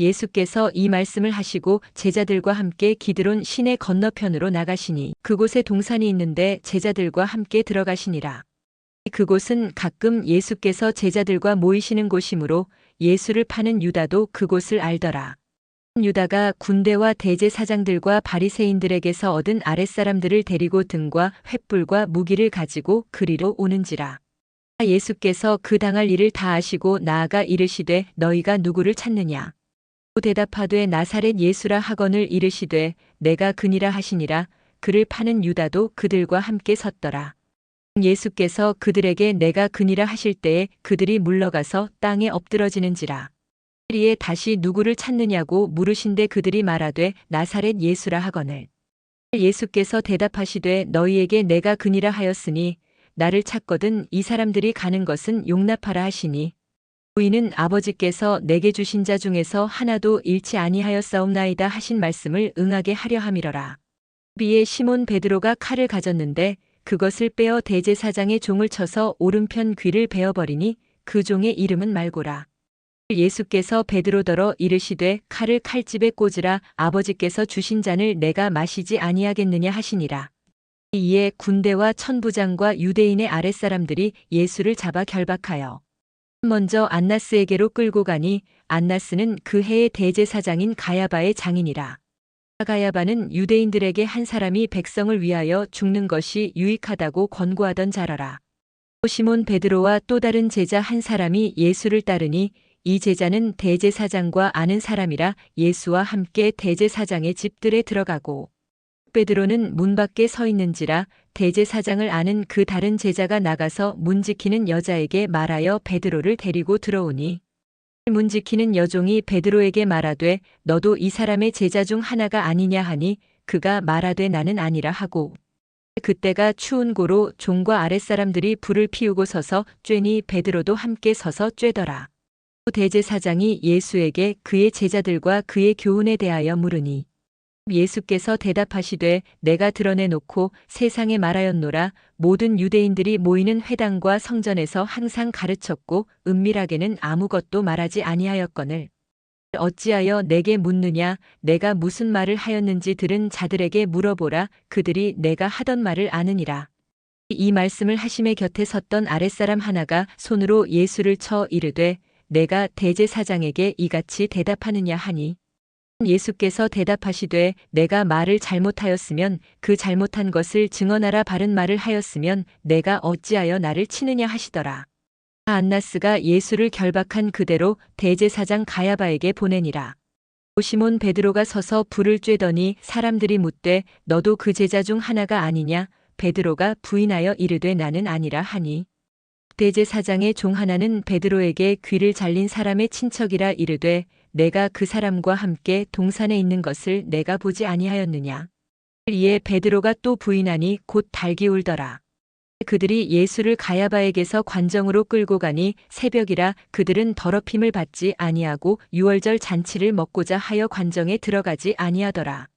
예수께서 이 말씀을 하시고 제자들과 함께 기드론 시내 건너편으로 나가시니 그곳에 동산이 있는데 제자들과 함께 들어가시니라. 그곳은 가끔 예수께서 제자들과 모이시는 곳이므로 예수를 파는 유다도 그곳을 알더라. 유다가 군대와 대제사장들과 바리새인들에게서 얻은 아랫사람들을 데리고 등과 횃불과 무기를 가지고 그리로 오는지라. 예수께서 그 당할 일을 다 아시고 나아가 이르시되 너희가 누구를 찾느냐. 또 대답하되 나사렛 예수라 하거늘 이르시되 내가 그니라 하시니라 그를 파는 유다도 그들과 함께 섰더라. 예수께서 그들에게 내가 그니라 하실 때에 그들이 물러가서 땅에 엎드러지는지라. 이에 다시 누구를 찾느냐고 물으신데 그들이 말하되 나사렛 예수라 하거늘. 예수께서 대답하시되 너희에게 내가 그니라 하였으니 나를 찾거든 이 사람들이 가는 것은 용납하라 하시니 부인은 아버지께서 내게 주신 자 중에서 하나도 잃지 아니하였사옵나이다 하신 말씀을 응하게 하려 함이러라. 비에 시몬 베드로가 칼을 가졌는데 그것을 빼어 대제사장의 종을 쳐서 오른편 귀를 베어버리니 그 종의 이름은 말고라. 예수께서 베드로더러 이르시되 칼을 칼집에 꽂으라 아버지께서 주신 잔을 내가 마시지 아니하겠느냐 하시니라. 이에 군대와 천부장과 유대인의 아랫사람들이 예수를 잡아 결박하여 먼저 안나스에게로 끌고 가니 안나스는 그 해의 대제사장인 가야바의 장인이라. 가야바는 유대인들에게 한 사람이 백성을 위하여 죽는 것이 유익하다고 권고하던 자라라. 또 시몬 베드로와 또 다른 제자 한 사람이 예수를 따르니 이 제자는 대제사장과 아는 사람이라 예수와 함께 대제사장의 집들에 들어가고 베드로는 문 밖에 서 있는지라 대제사장을 아는 그 다른 제자가 나가서 문 지키는 여자에게 말하여 베드로를 데리고 들어오니 문 지키는 여종이 베드로에게 말하되 너도 이 사람의 제자 중 하나가 아니냐 하니 그가 말하되 나는 아니라 하고 그때가 추운 고로 종과 아랫사람들이 불을 피우고 서서 쬐니 베드로도 함께 서서 쬐더라. 대제사장이 예수에게 그의 제자들과 그의 교훈에 대하여 물으니 예수께서 대답하시되 내가 드러내놓고 세상에 말하였노라. 모든 유대인들이 모이는 회당과 성전에서 항상 가르쳤고 은밀하게는 아무것도 말하지 아니하였거늘. 어찌하여 내게 묻느냐? 내가 무슨 말을 하였는지 들은 자들에게 물어보라. 그들이 내가 하던 말을 아느니라. 이 말씀을 하심의 곁에 섰던 아랫사람 하나가 손으로 예수를 쳐 이르되 내가 대제사장에게 이같이 대답하느냐 하니 예수께서 대답하시되 내가 말을 잘못하였으면 그 잘못한 것을 증언하라 바른 말을 하였으면 내가 어찌하여 나를 치느냐 하시더라. 안나스가 예수를 결박한 그대로 대제사장 가야바에게 보내니라. 시몬 베드로가 서서 불을 쬐더니 사람들이 묻되 너도 그 제자 중 하나가 아니냐 베드로가 부인하여 이르되 나는 아니라 하니 대제사장의 종 하나는 베드로에게 귀를 잘린 사람의 친척이라 이르되 내가 그 사람과 함께 동산에 있는 것을 내가 보지 아니하였느냐. 이에 베드로가 또 부인하니 곧 달기 울더라. 그들이 예수를 가야바에게서 관정으로 끌고 가니 새벽이라 그들은 더럽힘을 받지 아니하고 유월절 잔치를 먹고자 하여 관정에 들어가지 아니하더라.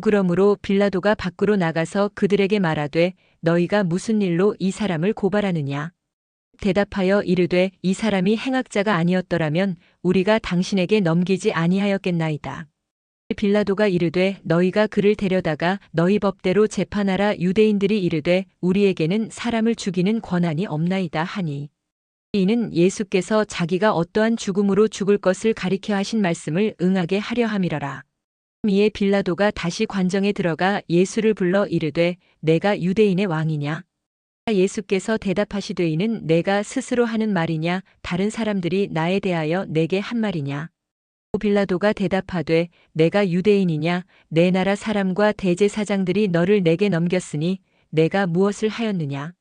그러므로 빌라도가 밖으로 나가서 그들에게 말하되 너희가 무슨 일로 이 사람을 고발하느냐. 대답하여 이르되 이 사람이 행악자가 아니었더라면 우리가 당신에게 넘기지 아니하였겠나이다. 빌라도가 이르되 너희가 그를 데려다가 너희 법대로 재판하라 유대인들이 이르되 우리에게는 사람을 죽이는 권한이 없나이다 하니 이는 예수께서 자기가 어떠한 죽음으로 죽을 것을 가리켜 하신 말씀을 응하게 하려 함이러라. 이에 빌라도가 다시 관정에 들어가 예수를 불러 이르되 내가 유대인의 왕이냐 예수께서 대답하시되 이는 내가 스스로 하는 말이냐? 다른 사람들이 나에 대하여 내게 한 말이냐? 빌라도가 대답하되 내가 유대인이냐? 내 나라 사람과 대제사장들이 너를 내게 넘겼으니 내가 무엇을 하였느냐?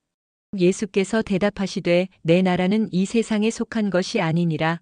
예수께서 대답하시되 내 나라는 이 세상에 속한 것이 아니니라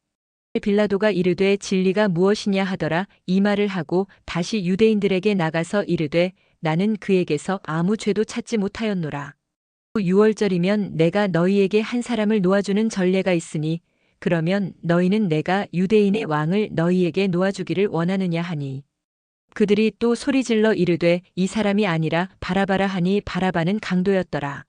빌라도가 이르되 진리가 무엇이냐 하더라 이 말을 하고 다시 유대인들에게 나가서 이르되 나는 그에게서 아무 죄도 찾지 못하였노라. 6월절이면 내가 너희에게 한 사람을 놓아주는 전례가 있으니 그러면 너희는 내가 유대인의 왕을 너희에게 놓아주기를 원하느냐 하니 그들이 또 소리질러 이르되 이 사람이 아니라 바라바라 하니 바라바는 강도였더라.